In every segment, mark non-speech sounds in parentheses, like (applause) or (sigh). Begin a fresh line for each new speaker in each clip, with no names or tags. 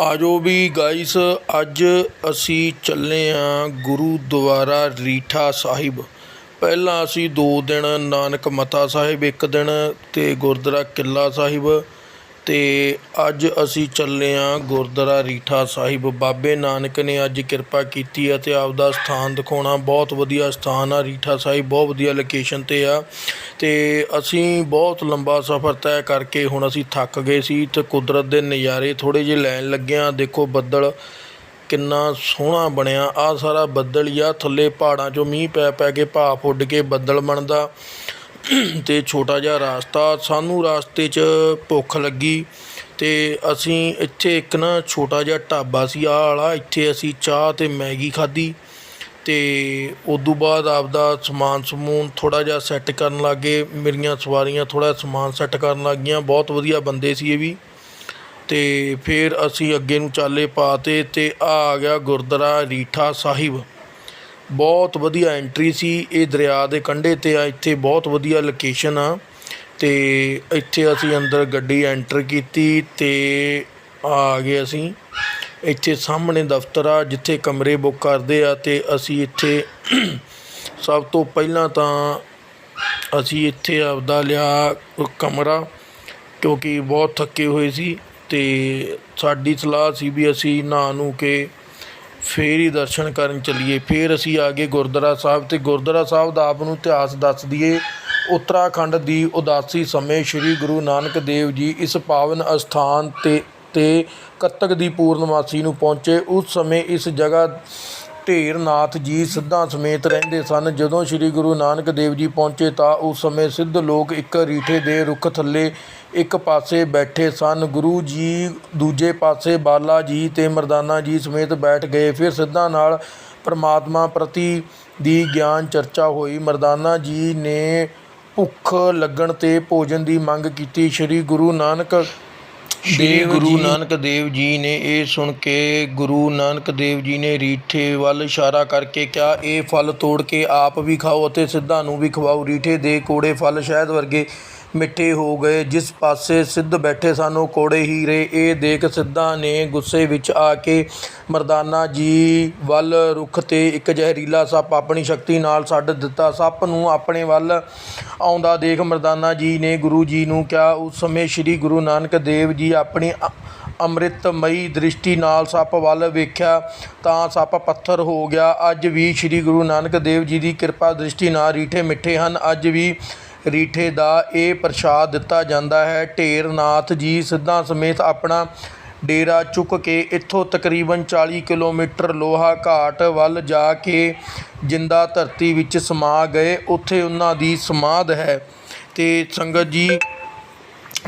ਆਜੋ ਵੀ ਗਾਇਸ ਅੱਜ ਅਸੀਂ ਚੱਲੇ ਹਾਂ ਗੁਰੂਦੁਆਰਾ ਰੀਠਾ ਸਾਹਿਬ। ਪਹਿਲਾਂ ਅਸੀਂ ਦੋ ਦਿਨ ਨਾਨਕ ਮਤਾ ਸਾਹਿਬ, ਇੱਕ ਦਿਨ ਅਤੇ ਗੁਰਦੁਆਰਾ ਕਿੱਲਾ ਸਾਹਿਬ ਅਤੇ ਅੱਜ ਅਸੀਂ ਚੱਲੇ ਹਾਂ ਗੁਰਦੁਆਰਾ ਰੀਠਾ ਸਾਹਿਬ। ਬਾਬੇ ਨਾਨਕ ਨੇ ਅੱਜ ਕਿਰਪਾ ਕੀਤੀ ਅਤੇ ਆਪਦਾ ਸਥਾਨ ਦਿਖਾਉਣਾ। ਬਹੁਤ ਵਧੀਆ ਸਥਾਨ ਆ ਰੀਠਾ ਸਾਹਿਬ, ਬਹੁਤ ਵਧੀਆ ਲੋਕੇਸ਼ਨ 'ਤੇ ਆ। ਅਤੇ ਅਸੀਂ ਬਹੁਤ ਲੰਬਾ ਸਫ਼ਰ ਤੈਅ ਕਰਕੇ ਹੁਣ ਅਸੀਂ ਥੱਕ ਗਏ ਸੀ ਅਤੇ ਕੁਦਰਤ ਦੇ ਨਜ਼ਾਰੇ ਥੋੜ੍ਹੇ ਜਿਹੇ ਲੈਣ ਲੱਗੇ ਹਾਂ ਦੇਖੋ ਬੱਦਲ ਕਿੰਨਾ ਸੋਹਣਾ ਬਣਿਆ। ਆਹ ਸਾਰਾ ਬੱਦਲ ਹੀ ਆ, ਥੱਲੇ ਪਹਾੜਾਂ 'ਚੋਂ ਮੀਂਹ ਪੈ ਪੈ ਕੇ ਭਾਫ ਉੱਡ ਕੇ ਬੱਦਲ ਬਣਦਾ। ਅਤੇ ਛੋਟਾ ਜਿਹਾ ਰਾਸਤਾ, ਸਾਨੂੰ ਰਸਤੇ 'ਚ ਭੁੱਖ ਲੱਗੀ ਅਤੇ ਅਸੀਂ ਇੱਥੇ ਇੱਕ ਨਾ ਛੋਟਾ ਜਿਹਾ ਢਾਬਾ ਸੀ, ਆਹ ਵਾਲਾ, ਇੱਥੇ ਅਸੀਂ ਚਾਹ ਅਤੇ ਮੈਗੀ ਖਾਧੀ ਅਤੇ ਉਦੋਂ ਬਾਅਦ ਆਪਦਾ ਸਮਾਨ ਸਮੂਨ ਥੋੜ੍ਹਾ ਜਿਹਾ ਸੈੱਟ ਕਰਨ ਲੱਗ ਗਏ ਮੇਰੀਆਂ ਸਵਾਰੀਆਂ ਥੋੜ੍ਹਾ ਸਮਾਨ ਸੈੱਟ ਕਰਨ ਲੱਗ ਗਈਆਂ ਬਹੁਤ ਵਧੀਆ ਬੰਦੇ ਸੀ ਇਹ ਵੀ। ਅਤੇ ਫਿਰ ਅਸੀਂ ਅੱਗੇ ਨੂੰ ਚਾਲੇ ਪਾ 'ਤੇ ਅਤੇ ਆ ਆ ਗਿਆ ਗੁਰਦੁਆਰਾ ਰੀਠਾ ਸਾਹਿਬ। ਬਹੁਤ ਵਧੀਆ ਐਂਟਰੀ ਸੀ। ਇਹ ਦਰਿਆ ਦੇ ਕੰਢੇ 'ਤੇ ਆ, ਇੱਥੇ ਬਹੁਤ ਵਧੀਆ ਲੋਕੇਸ਼ਨ ਆ। ਅਤੇ ਇੱਥੇ ਅਸੀਂ ਅੰਦਰ ਗੱਡੀ ਐਂਟਰ ਕੀਤੀ ਅਤੇ ਆ ਗਏ ਅਸੀਂ। ਇੱਥੇ ਸਾਹਮਣੇ ਦਫ਼ਤਰ ਆ, ਜਿੱਥੇ ਕਮਰੇ ਬੁੱਕ ਕਰਦੇ ਆ ਅਤੇ ਅਸੀਂ ਇੱਥੇ (clears throat) ਸਭ ਤੋਂ ਪਹਿਲਾਂ ਤਾਂ ਅਸੀਂ ਇੱਥੇ ਆਪਦਾ ਲਿਆ ਕਮਰਾ, ਕਿਉਂਕਿ ਬਹੁਤ ਥੱਕੇ ਹੋਏ ਸੀ ਅਤੇ ਸਾਡੀ ਸਲਾਹ ਸੀ ਵੀ ਅਸੀਂ ਨਹਾ ਨੂੰ ਕੇ ਫੇਰ ਹੀ ਦਰਸ਼ਨ ਕਰਨ ਚੱਲੀਏ। ਫਿਰ ਅਸੀਂ ਆ ਗਏ ਗੁਰਦੁਆਰਾ ਸਾਹਿਬ ਅਤੇ ਗੁਰਦੁਆਰਾ ਸਾਹਿਬ ਦਾ ਆਪ ਨੂੰ ਇਤਿਹਾਸ ਦੱਸ ਦਈਏ। ਉੱਤਰਾਖੰਡ ਦੀ ਉਦਾਸੀ ਸਮੇਂ ਸ੍ਰੀ ਗੁਰੂ ਨਾਨਕ ਦੇਵ ਜੀ ਇਸ ਪਾਵਨ ਅਸਥਾਨ 'ਤੇ 'ਤੇ ਕੱਤਕ ਦੀ ਪੂਰਨਮਾਸੀ ਨੂੰ ਪਹੁੰਚੇ। ਉਸ ਸਮੇਂ ਇਸ ਜਗ੍ਹਾ ਢੇਰਨਾਥ ਜੀ ਸਿੱਧਾਂ ਸਮੇਤ ਰਹਿੰਦੇ ਸਨ। ਜਦੋਂ ਸ੍ਰੀ ਗੁਰੂ ਨਾਨਕ ਦੇਵ ਜੀ ਪਹੁੰਚੇ ਤਾਂ ਉਸ ਸਮੇਂ ਸਿੱਧ ਲੋਕ ਇੱਕ ਰੀਠੇ ਦੇ ਰੁੱਖ ਥੱਲੇ ਇੱਕ ਪਾਸੇ ਬੈਠੇ ਸਨ। ਗੁਰੂ ਜੀ ਦੂਜੇ ਪਾਸੇ ਬਾਲਾ ਜੀ ਅਤੇ ਮਰਦਾਨਾ ਜੀ ਸਮੇਤ ਬੈਠ ਗਏ। ਫਿਰ ਸਿੱਧਾਂ ਨਾਲ ਪਰਮਾਤਮਾ ਪ੍ਰਤੀ ਦੀ ਗਿਆਨ ਚਰਚਾ ਹੋਈ। ਮਰਦਾਨਾ ਜੀ ਨੇ ਭੁੱਖ ਲੱਗਣ 'ਤੇ ਭੋਜਨ ਦੀ ਮੰਗ ਕੀਤੀ। ਸ੍ਰੀ ਗੁਰੂ ਨਾਨਕ ਦੇਵ ਗੁਰੂ ਨਾਨਕ ਦੇਵ ਜੀ ਨੇ ਇਹ ਸੁਣ ਕੇ ਗੁਰੂ ਨਾਨਕ ਦੇਵ ਜੀ ਨੇ ਰੀਠੇ ਵੱਲ ਇਸ਼ਾਰਾ ਕਰਕੇ ਕਿਹਾ ਇਹ ਫਲ ਤੋੜ ਕੇ ਆਪ ਵੀ ਖਾਓ ਅਤੇ ਸਿੱਧਾਂ ਨੂੰ ਵੀ ਖਵਾਓ। ਰੀਠੇ ਦੇ ਕੋੜੇ ਫਲ ਸ਼ਹਿਦ ਵਰਗੇ ਮਿੱਠੇ ਹੋ ਗਏ। ਜਿਸ ਪਾਸੇ ਸਿੱਧ ਬੈਠੇ ਸਨ ਉਹ ਕੋੜੇ ਹੀ ਰਹੇ ਇਹ ਦੇਖ ਸਿੱਧਾਂ ਨੇ ਗੁੱਸੇ ਵਿੱਚ ਆ ਕੇ, ਮਰਦਾਨਾ ਜੀ, ਵੱਲ ਰੁੱਖ 'ਤੇ ਇੱਕ ਜ਼ਹਿਰੀਲਾ ਸੱਪ ਆਪਣੀ ਸ਼ਕਤੀ ਨਾਲ ਛੱਡ ਦਿੱਤਾ। ਸੱਪ ਨੂੰ ਆਪਣੇ ਵੱਲ ਆਉਂਦਾ ਦੇਖ ਮਰਦਾਨਾ ਜੀ ਨੇ ਗੁਰੂ ਜੀ ਨੂੰ ਕਿਹਾ, ਉਸ ਸਮੇਂ ਸ੍ਰੀ ਗੁਰੂ ਨਾਨਕ ਦੇਵ ਜੀ ਆਪਣੀ ਅ- ਅੰਮ੍ਰਿਤਮਈ ਦ੍ਰਿਸ਼ਟੀ ਨਾਲ ਸੱਪ ਵੱਲ ਵੇਖਿਆ, ਤਾਂ ਸੱਪ ਪੱਥਰ ਹੋ ਗਿਆ। ਅੱਜ ਵੀ ਸ੍ਰੀ ਗੁਰੂ ਨਾਨਕ ਦੇਵ ਜੀ ਦੀ ਕਿਰਪਾ ਦ੍ਰਿਸ਼ਟੀ ਨਾਲ ਰੀਠੇ ਮਿੱਠੇ ਹਨ। ਅੱਜ ਵੀ ਰੀਠੇ ਦਾ ਇਹ ਪ੍ਰਸ਼ਾਦ ਦਿੱਤਾ ਜਾਂਦਾ ਹੈ। ਢੇਰਨਾਥ ਜੀ ਸਿੱਧਾਂ ਸਮੇਤ ਆਪਣਾ ਡੇਰਾ ਚੁੱਕ ਕੇ ਇੱਥੋਂ ਤਕਰੀਬਨ 40 ਕਿਲੋਮੀਟਰ ਲੋਹਾ ਘਾਟ ਵੱਲ ਜਾ ਕੇ ਜਿੰਦਾ ਧਰਤੀ ਵਿੱਚ ਸਮਾ ਗਏ। ਉੱਥੇ ਉਹਨਾਂ ਦੀ ਸਮਾਧ ਹੈ ਤੇ ਸੰਗਤ ਜੀ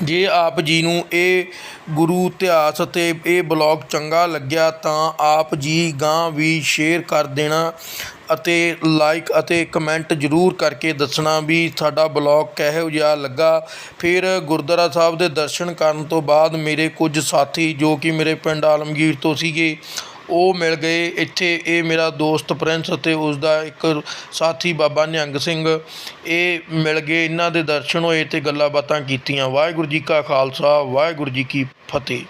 ਜੇ ਆਪ ਜੀ ਨੂੰ ਇਹ ਗੁਰੂ ਇਤਿਹਾਸ ਅਤੇ ਇਹ ਬਲੌਗ ਚੰਗਾ ਲੱਗਿਆ ਤਾਂ ਆਪ ਜੀ ਗਾਂ ਵੀ ਸ਼ੇਅਰ ਕਰ ਦੇਣਾ ਅਤੇ ਲਾਈਕ ਅਤੇ ਕਮੈਂਟ ਜ਼ਰੂਰ ਕਰਕੇ ਦੱਸਣਾ ਵੀ ਸਾਡਾ ਬਲੌਗ ਕਿਹੋ ਜਿਹਾ ਲੱਗਾ। ਫਿਰ ਗੁਰਦੁਆਰਾ ਸਾਹਿਬ ਦੇ ਦਰਸ਼ਨ ਕਰਨ ਤੋਂ ਬਾਅਦ ਮੇਰੇ ਕੁਝ ਸਾਥੀ ਜੋ ਕਿ ਮੇਰੇ ਪਿੰਡ ਆਲਮਗੀਰ ਤੋਂ ਸੀਗੇ ਉਹ ਮਿਲ ਗਏ। ਇੱਥੇ ਇਹ ਮੇਰਾ ਦੋਸਤ ਪ੍ਰਿੰਸ ਅਤੇ ਉਸ ਦਾ ਇੱਕ ਸਾਥੀ ਬਾਬਾ ਨਿਹੰਗ ਸਿੰਘ, ਇਹ ਮਿਲ ਗਏ। ਇਹਨਾਂ ਦੇ ਦਰਸ਼ਨ ਹੋਏ ਅਤੇ ਗੱਲਾਂ ਬਾਤਾਂ ਕੀਤੀਆਂ। ਵਾਹਿਗੁਰੂ ਜੀ ਕਾ ਖਾਲਸਾ, ਵਾਹਿਗੁਰੂ ਜੀ ਕੀ ਫਤਿਹ।